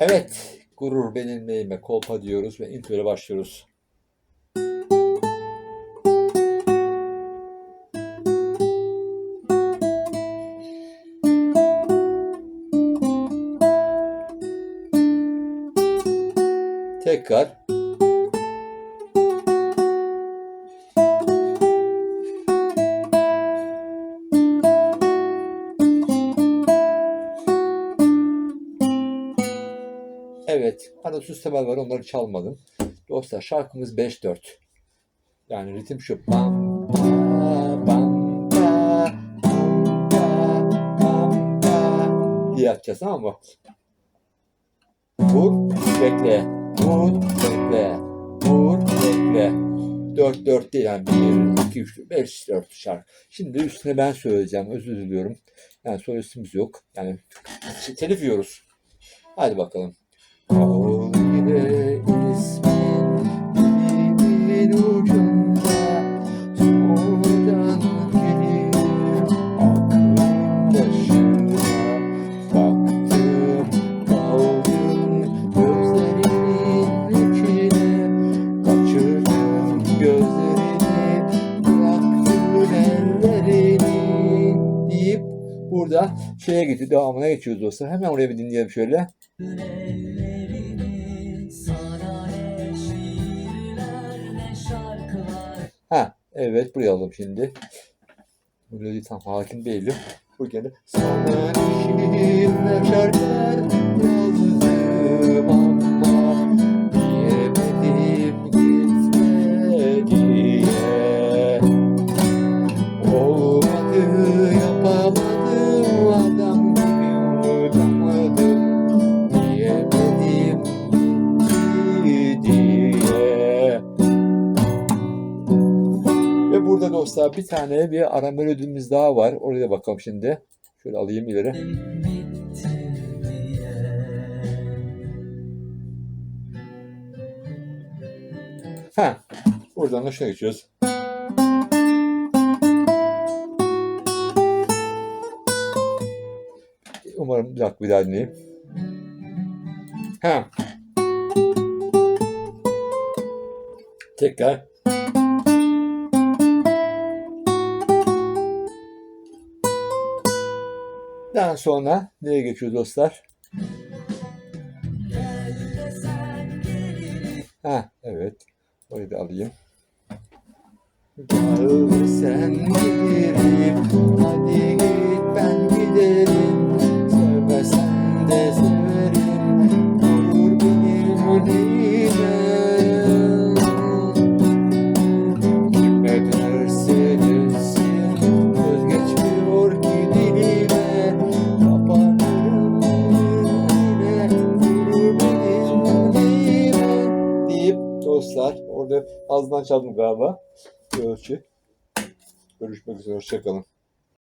Evet, gurur benim neyime kolpa diyoruz ve introya başlıyoruz. Tekrar. Evet, arada süslemeler var onları çalmadım. Dostlar şarkımız 5-4. Yani ritim şu. Bam, ba, bam, ba, bam, ba, bam, ba diye yapacağız tamam mı? Vur, bekle. Vur, bekle. Vur, bekle. 4-4 değil yani 1, 2, 3, 5, 4 şarkı. Şimdi üstüne ben söyleyeceğim. Özür diliyorum. Yani solistimiz yok. Yani telif yiyoruz. Hadi bakalım. Kal yine ismin dilimin ucunda Sonradan geliyor aklım başına Baktım kaldın gözlerinin içine gözlerini bıraktın ellerini deyip burada şeye gitti devamına geçiyoruz dostlar. Hemen oraya bir dinleyelim şöyle. Ellerini Ha evet buraya alalım şimdi. Melodi tam hakim değilim. Bu gene sana şiirler dostlar bir tane bir ara melodimiz daha var. Oraya bakalım şimdi. Şöyle alayım ileri. Ha. Buradan da şuna geçiyoruz. Umarım bir dakika bir daha dinleyeyim. Ha. Tekrar. Daha sonra nereye geçiyoruz dostlar? Ha evet. Orayı da alayım. Gel sen gidelim, dostlar, orada ağzından çaldım galiba. Bir ölçü. Görüşmek üzere, hoşçakalın.